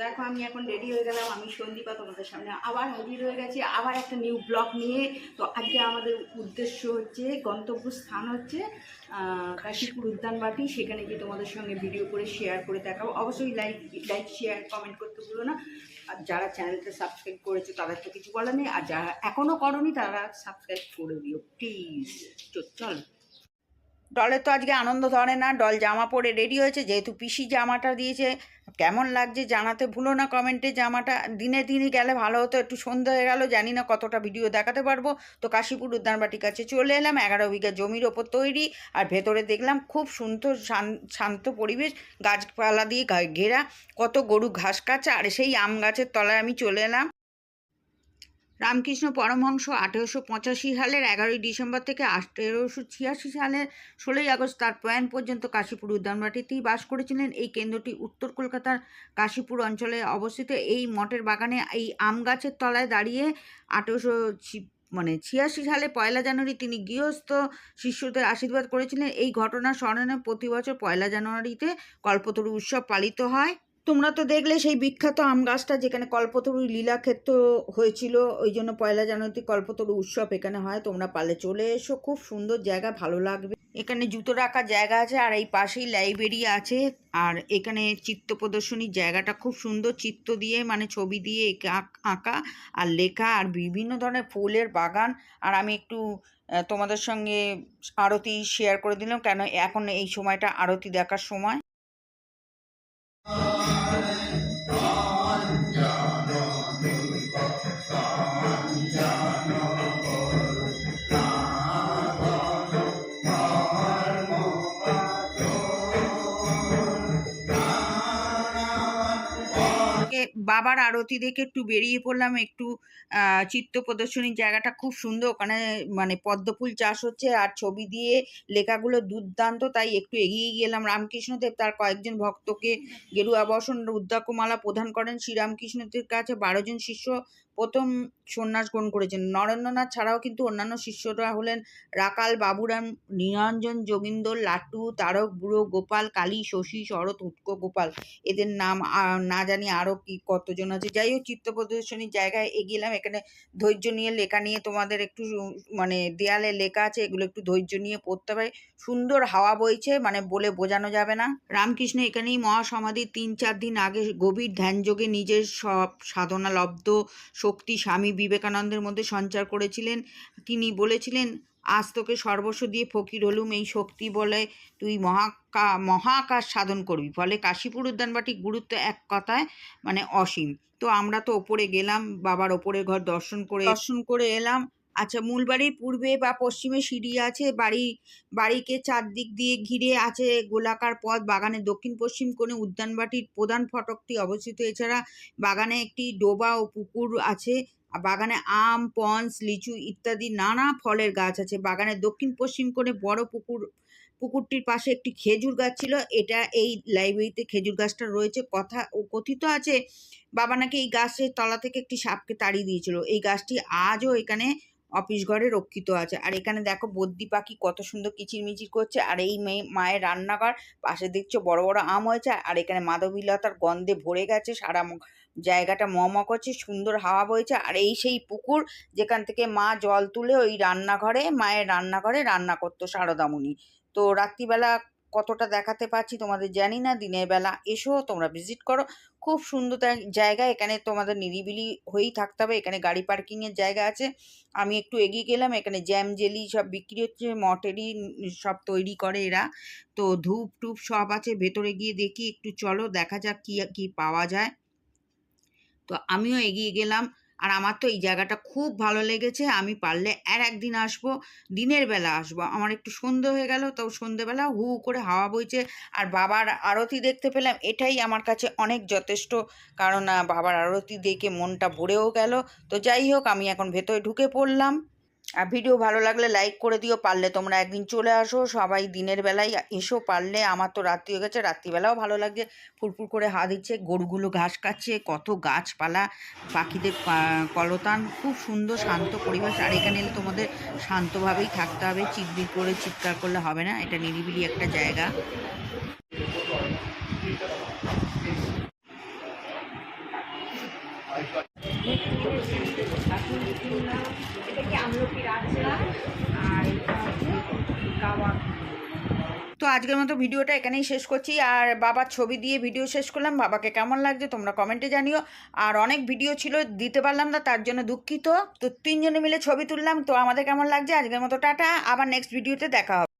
দেখো, আমি এখন রেডি হয়ে গেলাম। আমি সন্দীপা তোমাদের সামনে আবার হাজির হয়ে গেছি। আবার একটা নিউ ব্লগ নিয়ে। তো আজকে আমাদের উদ্দেশ্য হচ্ছে গন্তব্য স্থান হচ্ছে কাশীপুর উদ্যানবাটি সেখানে গিয়ে তোমাদের সঙ্গে ভিডিও করে শেয়ার করে দেখাবো। অবশ্যই লাইক লাইক শেয়ার কমেন্ট করতে ভুলো না। আর যারা চ্যানেলটা সাবস্ক্রাইব করেছে, তাদের তো কিছু বলার নেই। আর যারা এখনও করনি, তারা সাবস্ক্রাইব করে দিও। প্লিজ চল। ডলের তো আজকে আনন্দ ধরে না ডল জামা পরে রেডি হয়েছে, যেহেতু পিসি জামাটা দিয়েছে, কেমন লাগছে জানাতে ভুলো না কমেন্টে জামাটা, দিনে দিনে গেলে ভালো হতো, একটু সন্ধ্যা হয়ে গেল, জানি না কতটা ভিডিও দেখাতে পারব, তো কাশীপুর উদ্যানবাটির কাছে চলে এলাম, এগারো বিঘা জমির ওপর তৈরি, আর ভেতরে দেখলাম খুব সুন্দর শান- শান্ত পরিবেশ, গাছপালা দিয়ে ঘেরা, কত গরু ঘাস খাচ্ছে আর সেই আম গাছের তলায় আমি চলে এলাম। রামকৃষ্ণ পরমহংস আঠেরোশো পঁচাশি সালের এগারোই ডিসেম্বর থেকে আঠেরোশো ছিয়াশি সালের ষোলোই আগস্ট তার প্রয়াণ পর্যন্ত কাশীপুর উদ্যানবাটিতেই বাস করেছিলেন। এই কেন্দ্রটি উত্তর কলকাতার কাশীপুর অঞ্চলে অবস্থিত। এই মঠের বাগানে এই আম গাছের তলায় দাঁড়িয়ে আঠেরোশো মানে ছিয়াশি সালে পয়লা জানুয়ারি তিনি গৃহস্থ শিষ্যদের আশীর্বাদ করেছিলেন। এই ঘটনা স্মরণে প্রতি বছর পয়লা জানুয়ারিতে কল্পতরু উৎসব পালিত হয়। তোমরা তো দেখলে সেই বিখ্যাত আম গাছটা যেখানে কল্পতরু লীলাক্ষেত্র হয়েছিল, ওই জন্য পয়লা জানুয়ারিতে কল্পতরু উৎসব এখানে হয়। তোমরা পালে চলে এসো, খুব সুন্দর জায়গা, ভালো লাগবে। এখানে জুতো রাখার জায়গা আছে, আর এই পাশেই লাইব্রেরি আছে। আর এখানে চিত্র প্রদর্শনীর জায়গাটা খুব সুন্দর, চিত্র দিয়ে মানে ছবি দিয়ে আঁকা আর লেখা আর বিভিন্ন ধরনের ফুলের বাগান। আর আমি একটু তোমাদের সঙ্গে আরতি শেয়ার করে দিলাম, কেন এখন এই সময়টা আরতি দেখার সময়। বাবার আরতি দেখে একটু বেরিয়ে পড়লাম, একটু চিত্র প্রদর্শনীর জায়গাটা খুব সুন্দর। ওখানে মানে পদ্মফুল চাষ হচ্ছে আর ছবি দিয়ে লেখাগুলো দুর্দান্ত, তাই একটু এগিয়ে গেলাম। রামকৃষ্ণদেব তার কয়েকজন ভক্তকে গেরুয়া বসন প্রদান করেন। শ্রীরামকৃষ্ণদেবের কাছে বারোজন শিষ্য প্রথম সন্ন্যাস গ্রহণ করেছেন। নরেন্দ্রনাথ ছাড়াও কিন্তু অন্যান্য শিষ্যরা হলেন রাকাল, বাবুরাম, নিরঞ্জন, যোগিন্দর, লাট্টু, তারক, বুড়ো, গোপাল, কালী, শশী, শরৎ, উৎক, গোপাল। এদের নাম না জানি আরও কি কতজন আছে। যাই হোক, চিত্র প্রদর্শনীর জায়গায় এগিয়েলাম। এখানে ধৈর্য নিয়ে লেখা নিয়ে তোমাদের একটু মানে দেয়ালে লেখা আছে, এগুলো একটু ধৈর্য নিয়ে পড়তে হবে। সুন্দর হাওয়া বইছে মানে বলে বোঝানো যাবে না। রামকৃষ্ণ এখানেই মহাসমাধির তিন চার দিন আগে গভীর ধ্যানযোগে নিজের সব সাধনা, লব্ধ শক্তি স্বামী বিবেকানন্দের মধ্যে সঞ্চার করেছিলেন। তিনি বলেছিলেন, আজ তোকে সর্বস্ব দিয়ে ফকির হলুম, এই শক্তি বলে তুই মহাকা, মহাকাশ সাধন করবি। ফলে কাশীপুর উদ্যানবাটির গুরুত্ব এক কথায় মানে অসীম। তো আমরা তো ওপরে গেলাম, বাবার ওপরে ঘর দর্শন করে দর্শন করে এলাম। আচ্ছা মূল বাড়ির পূর্বে বা পশ্চিমে সিঁড়ি আছে, বাড়ি, বাড়িকে চারদিক দিয়ে ঘিরে আছে গোলাকার পথ। বাগানের দক্ষিণ পশ্চিম কোণে উদ্যানবাটির প্রধান ফটকটি অবস্থিত। এছাড়া বাগানে একটি ডোবা ও পুকুর আছে। বাগানে আম পঞ্চ লিচু ইত্যাদি নানা ফলের গাছ আছে। বাগানের দক্ষিণ পশ্চিম কোণে বড় পুকুর, পুকুরটির পাশে একটি খেজুর গাছ ছিল। এটা এই লাইব্রেরিতে খেজুর গাছটা রয়েছে। কথা ও কথিত আছে, বাবা নাকি এই গাছের তলা থেকে একটি সাপকে তাড়িয়ে দিয়েছিল। এই গাছটি আজও এখানে অফিস ঘরে রক্ষিত আছে। আর এখানে দেখো বদ্যি পাখি কত সুন্দর কিচিরমিচির করছে। আর এই মেয়ে মায়ের রান্নাঘর, পাশে দেখছ বড় বড় আম হয়েছে। আর এখানে মাধবীলতার গন্ধে ভরে গেছে সারা জায়গাটা মম করছে, সুন্দর হাওয়া বইছে। আর এই সেই পুকুর যেখান থেকে মা জল তুলে ওই রান্নাঘরে, মায়ের রান্নাঘরে রান্না করতো সারদামণি। তো রাত্রিবেলা কতটা দেখাতে পারছি তোমাদের জানি না। দিনের বেলা এসো, তোমরা ভিজিট করো। খুব সুন্দর জায়গা, এখানে তোমাদের নিরিবিলি হয়েই থাকতে হবে। এখানে গাড়ি পার্কিংয়ের জায়গা আছে। আমি একটু এগিয়ে গেলাম, এখানে জ্যাম জেলি সব বিক্রি হচ্ছে, মটেরই উম সব তৈরি করে এরা। তো ধূপ টুপ সব আছে, ভেতরে গিয়ে দেখি, একটু চলো, দেখা যাক কি কি পাওয়া যায়। তো আমিও এগিয়ে গেলাম। আর আমার তো এই জায়গাটা খুব ভালো লেগেছে। আমি পারলে আর একদিন আসব, দিনের বেলা আসব। আমার একটু সন্ধে হয়ে গেল, তো সন্ধেবেলা হু হু করে হাওয়া বইছে। আর বাবার আরতি দেখতে পেলাম, এটাই আমার কাছে অনেক যথেষ্ট। কারণ বাবার আরতি দেখে মনটা ভরেও গেল। তো যাই হোক, আমি এখন ভেতরে ঢুকে পড়লাম। আর ভিডিও ভালো লাগলে লাইক করে দিও, পারলে তোমরা একদিন চলে আসো, সবাই দিনের বেলায় এসো, পারলে আমার তো রাত্রি হয়ে গেছে, রাত্রিবেলাও ভালো লাগছে, ফুরফুর করে হাওয়া দিচ্ছে, গরুগুলো ঘাস খাচ্ছে, কত গাছপালা, পাখিদের কলতান, খুব সুন্দর শান্ত পরিবেশ, আর এখানে এলে তোমাদের শান্তভাবেই থাকতে হবে চিৎবির করে চিৎকার করলে হবে না, এটা নিরিবিলি একটা জায়গা। তো আজকের মতো ভিডিওটা এখানেই শেষ করছি। আর বাবার ছবি দিয়ে ভিডিও শেষ করলাম। বাবাকে কেমন লাগছে তোমরা কমেন্টে জানিও। আর অনেক ভিডিও ছিল, দিতে পারলাম না, তার জন্য দুঃখিত। তো তিনজনে মিলে ছবি তুললাম। তো আমাদের কেমন লাগছে? আজকের মতো টাটা। আবার নেক্সট ভিডিওতে দেখা হবে।